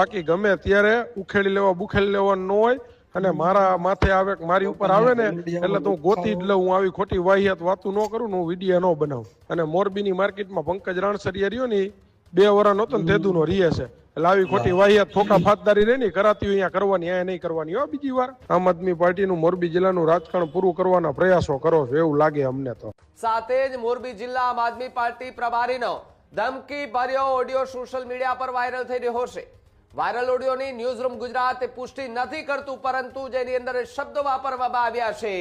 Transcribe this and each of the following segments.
બાકી ગમે ત્યારે ઉખેડી લેવા બુખેડી લેવાનું ન હોય અને મારા માથે આવે મારી ઉપર આવે ને એટલે તો હું ગોતી જ લઉં હું આવી ખોટી વાહિયાત વાતું ન કરું ને હું વીડિયો ન બનાવું. અને મોરબીની માર્કેટમાં પંકજ રાણસરિયા રહ્યો ને બે વરા નહોતો ને તેદુ નો રીએ છે. એટલે આવી ખોટી વાહિયાત ફોકા ફાતદારી રહી ને કરાતી હોય અહીંયા કરવાની અહીંયા નહીં કરવાની. હો બીજી વાર આમ આદમી પાર્ટીનું મોરબી જિલ્લાનું રાજકારણ પૂરું કરવાના પ્રયાસો કરો છો એવું લાગે અમને તો. સાથે જ મોરબી જિલ્લા આમ આદમી પાર્ટી પ્રભારીનો ધમકી ભર્યો ઓડિયો સોશિયલ મીડિયા પર વાયરલ થઈ રહ્યો છે. વાયરલ ઓડિયોની ન્યૂઝરૂમ ગુજરાત એ પુષ્ટિ નથી કરતું પરંતુ જેની અંદર શબ્દો વાપરવામાં આવ્યા છે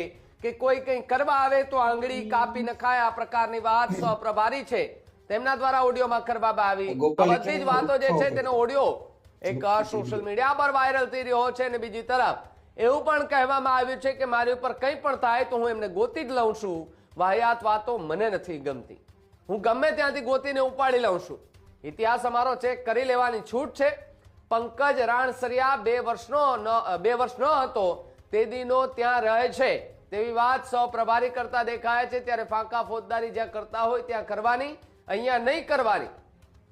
કે કોઈ કંઈ કરવા આવે તો આંગળી કાપી નખાય. આ પ્રકારની વાત સહપ્રભારી છે. તેમના દ્વારા ઓડિયોમાં કરવામાં આવી. બધી જ વાતો જે છે તેનો ઓડિયો એક સોશિયલ મીડિયા પર વાયરલ થઈ રહ્યો છે અને બીજી તરફ એવું પણ કહેવામાં આવ્યું છે કે મારી ઉપર કંઈ પણ થાય તો હું એમને ગોતી જ લઉં છું. વાહિયાત વાતો મને નથી ગમતી. હું ગમે ત્યાંથી ગોતીને ઉપાડી લઉં છું. ઇતિહાસ અમારો ચેક કરી લેવાની છૂટ છે. પંકજ રાણસરિયા બે વર્ષનો ન- બે વર્ષનો હતો. તે દિનો ત્યાં રહે છે. તેવી વાત સૌ પ્રભારી કરતા દેખાય છે. ત્યારે ફાંકા ફોજદારી જ્યાં કરતા હોય ત્યાં કરવાની અહીંયા નહીં કરવાની.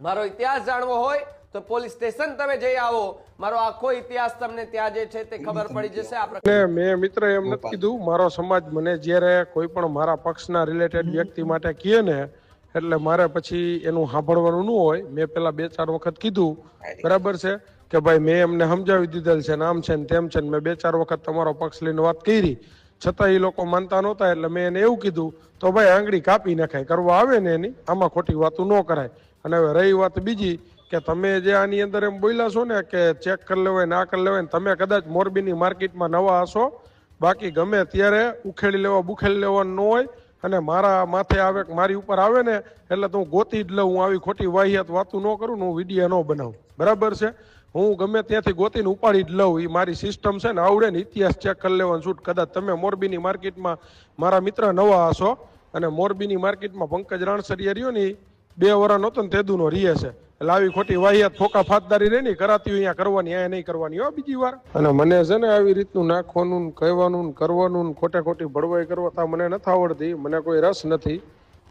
મારો ઇતિહાસ જાણવો હોય તો પોલીસ સ્ટેશન તમે જઈ આવો. મારો આખો ઇતિહાસ તમને ત્યાં જે છે તે ખબર પડી જશે. આપણે મેં મિત્ર એમ નથી કીધું મારો સમાજ મને જ્યારે કોઈ પણ મારા પક્ષના રિલેટેડ વ્યક્તિ માટે કહે ને એટલે મારે પછી એનું સાંભળવાનું ન હોય. મેં પેલા બે ચાર વખત કીધું. બરાબર છે? કે ભાઈ, મેં એમને સમજાવી દીધેલ છે ને આમ છે ને તેમ છે ને મેં બે ચાર વખત તમારો પક્ષ લઈને વાત કરી. છતાં એ લોકો માનતા નહોતા એટલે મેં એને એવું કીધું, તો ભાઈ, આંગળી કાપી નખાય, કરવા આવે ને એની? આમાં ખોટી વાતો ન કરાય. અને હવે રહી વાત બીજી કે તમે જે આની અંદર એમ બોલ્યા છો ને કે ચેક કરી લેવાય ના કરી લેવાય તમે કદાચ મોરબીની માર્કેટમાં નવા હશો, બાકી ગમે ત્યારે ઉખેડી લેવા, બુખેડી લેવાનું ન હોય અને મારા માથે આવે મારી ઉપર આવે ને એટલે તો હું ગોતી જ લઉં, હું આવી ખોટી વાહિયાત વાતું ન કરું ને હું વીડિયો ન બનાવું. બરાબર છે? હું ગમે ત્યાંથી ગોતીને ઉપાડી જ લઉં એ મારી સિસ્ટમ છે ને આવડે ને ઇતિહાસ ચેક કરી લેવાનું છૂટ. કદાચ તમે મોરબીની માર્કેટમાં મારા મિત્ર નવા હશો અને મોરબીની માર્કેટમાં પંકજ રાણસરિયા રહ્યો ને બે વરા નહોતો ને તેદુનો રીએ છે. એટલે આવી ખોટી વાહિયાત ફોકા ફાતદારી રહી નહીં કરાતી હોય, અહીંયા કરવાની, અહીંયા નહીં કરવાની, હો બીજી વાર. અને મને છે ને આવી રીતનું નાખવાનું કહેવાનું કરવાનું ખોટે ખોટી ભળવાઈ કરવા તા મને નથી આવડતી, મને કોઈ રસ નથી.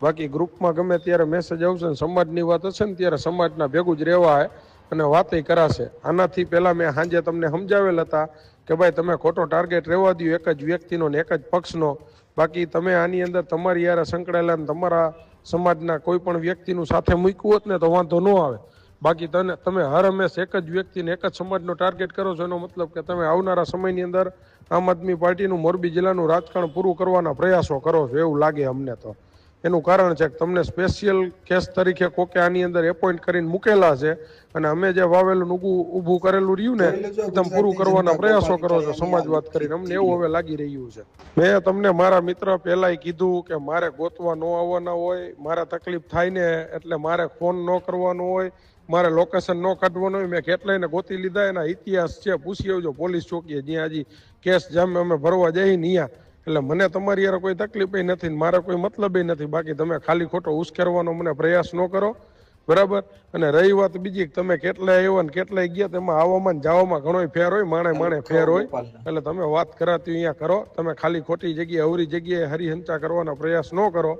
બાકી ગ્રુપમાં ગમે ત્યારે મેસેજ આવશે ને સમાજની વાત હશે ને ત્યારે સમાજના ભેગું જ રહેવા હે અને વાતય કરાશે. આનાથી પહેલા મેં સાંજે તમને સમજાવેલ હતા કે ભાઈ તમે ખોટો ટાર્ગેટ રહેવા દો એક જ વ્યક્તિનો ને એક જ પક્ષનો. બાકી તમે આની અંદર તમારી યારે સંકળાયેલા ને તમારા સમાજના કોઈ પણ વ્યક્તિનું સાથે મૂક્યું હોત ને તો વાંધો ન આવે. બાકી તને, તમે હર હંમેશ એક જ વ્યક્તિને એક જ સમાજનો ટાર્ગેટ કરો છો એનો મતલબ કે તમે આવનારા સમયની અંદર આમ આદમી પાર્ટીનું મોરબી જિલ્લાનું રાજકારણ પૂરું કરવાના પ્રયાસો કરો છો એવું લાગે અમને તો. એનું કારણ છે કે તમને સ્પેશિયલ કેસ તરીકે કોકે આની અંદર એપોઇન્ટ કરીને મૂકેલા છે અને અમે જે વાવેલું ઊભું ઊભું કરેલું રહ્યું ને એકદમ તમે પૂરું કરવાના પ્રયાસો કરો છો સમાજવાદ કરીને. અમને એવું હવે લાગી રહ્યું છે. મેં તમને મારા મિત્ર પહેલાંય કીધું કે મારે ગોતવા ન આવવાના હોય મારે તકલીફ થાય ને એટલે મારે ફોન ન કરવાનો હોય મારે લોકેશન ન કાઢવાનું હોય મેં કેટલાયને ગોતી લીધા એના ઇતિહાસ છે. પૂછી આવજો પોલીસ ચોકીએ જ્યાં હજી કેસ જામે અમે ભરવા જઈએ ને અહીંયા એટલે મને તમારી યાર કોઈ તકલીફ નથી મારે કોઈ મતલબ નથી. બાકી તમે ખાલી ખોટો ઉશ્કેરવાનો મને પ્રયાસ ન કરો. બરાબર? અને રહી વાત બીજી તમે કેટલાય આવ્યા ને કેટલાય ગયા તેમાં આવવામાં જવામાં ઘણોય ફેર હોય, માણે માણે ફેર હોય. એટલે તમે વાત કરાતી અહીંયા કરો. તમે ખાલી ખોટી જગ્યાએ, અવરી જગ્યાએ હરિહંચા કરવાના પ્રયાસ ન કરો.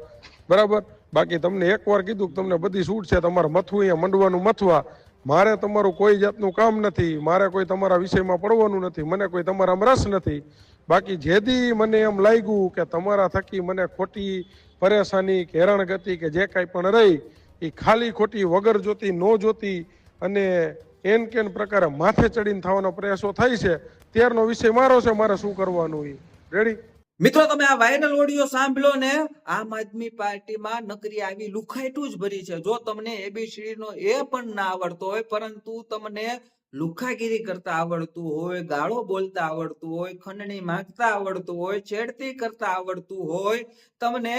બરાબર? બાકી તમને એકવાર કીધું કે તમને બધી છૂટ છે, તમારે મથવું અહીંયા, મંડવાનું મથવા. મારે તમારું કોઈ જાતનું કામ નથી. મારે કોઈ તમારા વિષયમાં પડવાનું નથી. મને કોઈ તમારામાં રસ નથી. બાકી જેથી મને એમ લાગ્યું કે તમારા થકી મને ખોટી પરેશાની, કે હેરાનગતિ, કે જે કાંઈ પણ રહી એ ખાલી ખોટી વગર જોતી, નો જોતી અને એન કેન પ્રકારે માથે ચડીને થવાનો પ્રયાસો થાય છે, ત્યારનો વિષય મારો છે, મારે શું કરવાનું એ રેડી મિત્રો, તમે આ વાયરલ ઓડિયો સાંભળો ને, આમ આદમી પાર્ટીમાં નકરી આવી લુખાઈટું જ ભરી છે. જો તમને એબીસીડી નો એ પણ ના આવડતો હોય, પરંતુ તમને લુખાગીરી કરતા આવડતું હોય, ગાળો બોલતા આવડતું હોય, ખંડણી માંગતા આવડતું હોય, છેડતી કરતા આવડતું હોય, તમને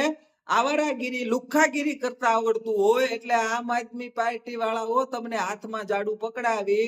આવારાગીરી, લુખાગીરી કરતા આવડતું હોય, એટલે આમ આદમી પાર્ટી વાળાઓ તમને હાથમાં જાડુ પકડાવી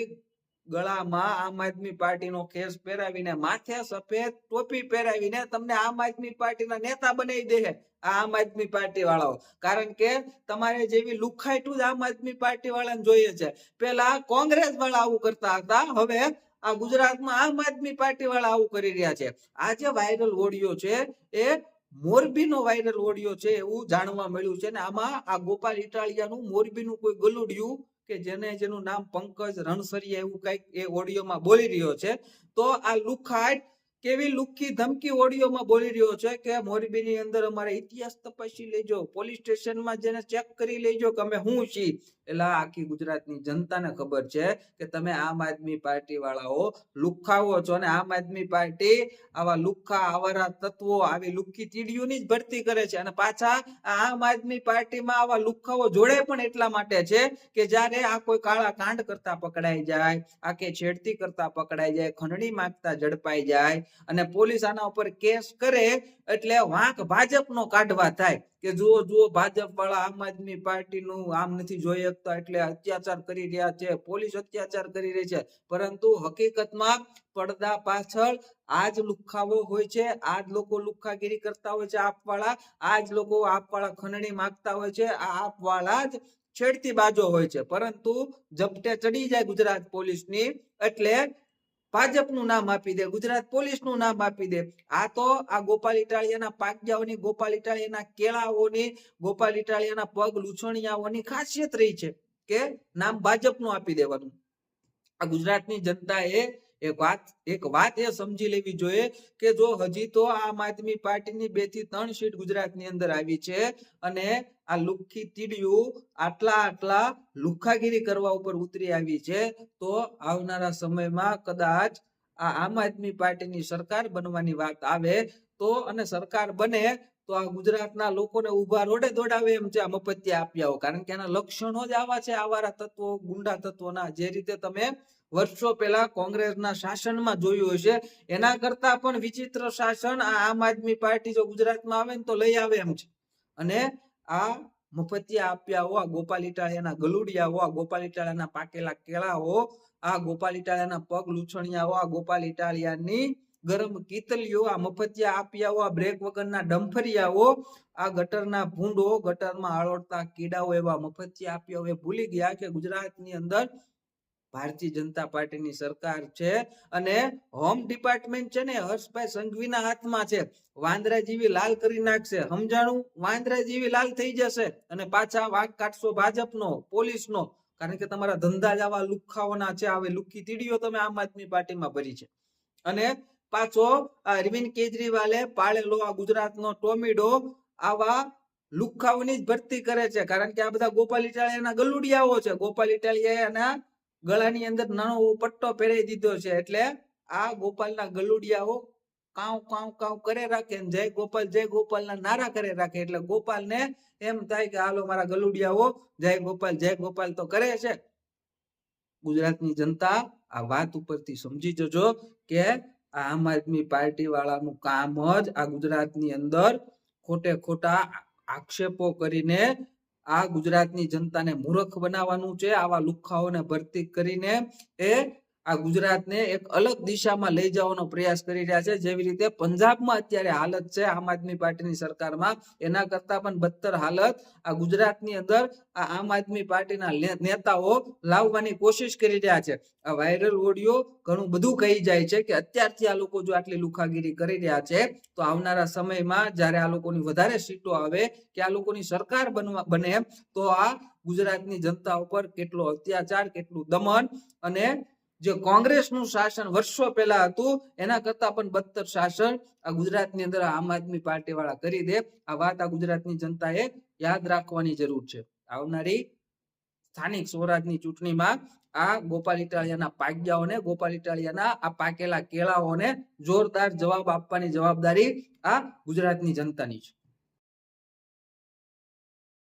ગળામાં આમ આદમી પાર્ટીનો ખેસ પહેરાવીને માથે સફેદ ટોપી પહેરાવીને તમને આમ આદમી પાર્ટીના નેતા બનાવી દે આ આમ આદમી પાર્ટી વાળાઓ કારણ કે તમારે જેવી લુખાઈટું જ આમ આદમી પાર્ટી વાળાને જોઈએ છે. પેલા કોંગ્રેસ વાળા આવું કરતા હતા, હવે આ ગુજરાતમાં આમ આદમી પાર્ટી વાળા આવું કરી રહ્યા છે. આ જે વાયરલ ઓડિયો છે, એ મોરબીનો વાયરલ ઓડિયો છે એવું જાણવા મળ્યું છે ને આમાં આ ગોપાલ ઇટાલિયાનું મોરબીનું કોઈ ગલુડિયું કે જેને જેનું નામ પંકજ રણસરિયા એવું કંઈક એ ઓડિયોમાં બોલી રહ્યો છે, તો આ લુખાટ કેવી લુખી ધમકી ઓડિયોમાં બોલી રહ્યો છે કે મોરબીની અંદર અમારે ઇતિહાસ તપાસી લેજો, પોલીસ સ્ટેશનમાં જેને ચેક કરી લેજો કે અમે હું છીએ. એટલે આખી ગુજરાતની જનતાને ખબર છે કે તમે આમ આદમી પાર્ટી વાળાઓ લુખાવો છો અને આમ આદમી પાર્ટી આવા લુખા આવારા તત્વો, આવી લુખી તીડીઓની જ ભરતી કરે છે અને પાછા આમ આદમી પાર્ટીમાં આવા લુખાઓ જોડે પણ એટલા માટે છે કે જ્યારે આ કોઈ કાળા કાંડ કરતા પકડાઈ જાય આ કે છેડતી કરતા પકડાઈ જાય, ખંડણી માંગતા ઝડપાઈ જાય અને પોલીસ આના ઉપર કેસ કરે એટલે વાંક ભાજપનો કાઢવા થાય કે જુઓ જુઓ ભાજપ વાળા આમ આદમી પાર્ટીનું આમ નથી જોઈ શકતા એટલે અત્યાચાર કરી રહ્યા છે, પોલીસ અત્યાચાર કરી રહી છે. પરંતુ હકીકતમાં પડદા પાછળ આ જ લુખાવો હોય છે આ જ લોકો લુખ્ખાગીરી કરતા હોય છે, આપવાળા આ જ લોકો આપવાળા ખંડણી માંગતા હોય છે, આ આપવાળા જ છેડતી બાજો હોય છે. પરંતુ જપટે ચડી જાય ગુજરાત પોલીસની એટલે ભાજપનું નામ આપી દે, ગુજરાત પોલીસનું નામ આપી દે. આ તો આ ગોપાલ ઇટાલિયાના પાકજાઓની ગોપાલ ઇટાલિયાના કેળાઓની, ગોપાલ ઇટાલિયાના પગ લૂછણિયાઓની ખાસિયત રહી છે કે નામ ભાજપનું આપી દેવાનું. આ ગુજરાતની જનતાએ એક વાત એક વાત એ સમજી લેવી જોઈએ કે જો હજી તો આમ આદમી પાર્ટીની બેથી ત્રણ સીટ ગુજરાતની અંદર આવી છે અને આ લુખી તીડિયું આટલા આટલા લુખાગીરી કરવા ઉપર ઉતરી આવી છે, તો આવનારા સમયમાં કદાચ આ આમ આદમી પાર્ટીની સરકાર બનવાની વાત આવે તો અને સરકાર બને તો આ ગુજરાતના લોકોને ઊભા રોડે દોડાવે એમ છે આ મફતિયા આપ્યાઓ કારણ કે એના લક્ષણો જ આવા છે, આવારા તત્વો, ગુંડા તત્વોના, જે રીતે તમે વર્ષો પહેલા કોંગ્રેસના શાસનમાં જોયું હશે એના કરતા પણ વિચિત્ર શાસન આ આમ આદમી પાર્ટી જો ગુજરાતમાં આવે ને તો લઈ આવે એમ છે. અને આ મફતિયા આપ્યાઓ આ ગોપાલ ગલુડિયા ગલુડિયાઓ આ પાકેલા કેળાઓ આ ગોપાલ પગ લૂછણિયાઓ આ ગોપાલ ઇટાલિયાની ગરમ કીતલીઓ, આ મફતિયા આપિયાઓ આ બ્રેક વગરના ડંફરિયાઓ આ ગટરના ભૂંડો ગટરમાં આળોડતા કીડાઓ એવા મફતિયા આપ્યા એ ભૂલી ગયા કે ગુજરાતની અંદર ભારતીય જનતા પાર્ટીની સરકાર છે અને હોમ ડિપાર્ટમેન્ટ છે ને હર્ષભાઈ સંઘવીના હાથમાં છે. વાંદરા જેવી લાલ કરી નાખશે. સમજાણું? વાંદરા જેવી લાલ થઈ જશે અને પાછા વાઘ કાઢશો ભાજપનો, પોલીસનો. કારણ કે તમારા ધંધા જ આવા લુખાઓના છે હવે લુખી તીડીઓ તમે આમ આદમી પાર્ટીમાં ભરી છે. અને પાછો અરવિંદ કેજરીવાલે પાળેલો આ ગુજરાતનો ટોમેડો આવા લુખ્ખાઓની જ ભરતી કરે છે. કારણ કે આ બધા ગોપાલ ઇટાલિયાના ગલુડિયાઓ છે. ગોપાલ ઇટાલિયાના ગળાની અંદર નાનો પટ્ટો પહેરાઈ દીધો છે એટલે આ ગોપાલના ગલુડિયાઓ કાવ કાવ કાવ કરે રાખે જય ગોપાલ, જય ગોપાલના નારા કરે રાખે એટલે ગોપાલને એમ થાય કે હાલો મારા ગલુડિયાઓ, જય ગોપાલ જય ગોપાલ તો કરે છે. ગુજરાતની જનતા આ વાત ઉપરથી સમજી જજો કે આમ આદમી પાર્ટી વાળાનું કામ જ આ ગુજરાતની અંદર ખોટે ખોટા આક્ષેપો કરીને આ ગુજરાતની જનતાને મૂર્ખ બનાવવાનું છે. આવા લુખાઓને ભરતી કરીને એ આ ગુજરાતને એક અલગ દિશામાં લઈ જવાનો પ્રયાસ કરી રહ્યા છે. જેવી રીતે પંજાબમાં અત્યારે હાલત છે. આમ આદમી પાર્ટીની સરકારમાં એના કરતા પણ બદતર હાલત. આ ગુજરાતની અંદર આ આમ આદમી પાર્ટીના નેતાઓ લાવવાની કોશિશ કરી રહ્યા છે. આ વાયરલ ઓડિયો ઘણું બધું કહી જાય છે કે અત્યારથી આ લોકો જો આટલી લુખાગીરી કરી રહ્યા છે, તો આવનારા સમયમાં જ્યારે આ લોકોની વધારે સીટો આવે, કે આ લોકોની સરકાર બનવા, બને, તો આ ગુજરાતની જનતા ઉપર કેટલો અત્યાચાર, કેટલું દમન અને જે કોંગ્રેસનું શાસન વર્ષો પહેલા હતું, એના કરતા પણ બદતર શાસન આ ગુજરાતની અંદર આમ આદમી પાર્ટી વાળા કરી દે. આ વાત આ ગુજરાતની જનતાએ યાદ રાખવાની જરૂર છે. આવનારી સ્થાનિક સ્વરાજની ચૂંટણીમાં આ ગોપાલ ઇટાલિયાના પાગ્યાઓને, ગોપાલ ઇટાલિયાના આ પાકેલા કેળાઓને જોરદાર જવાબ આપવાની જવાબદારી આ ગુજરાતની જનતાની છે.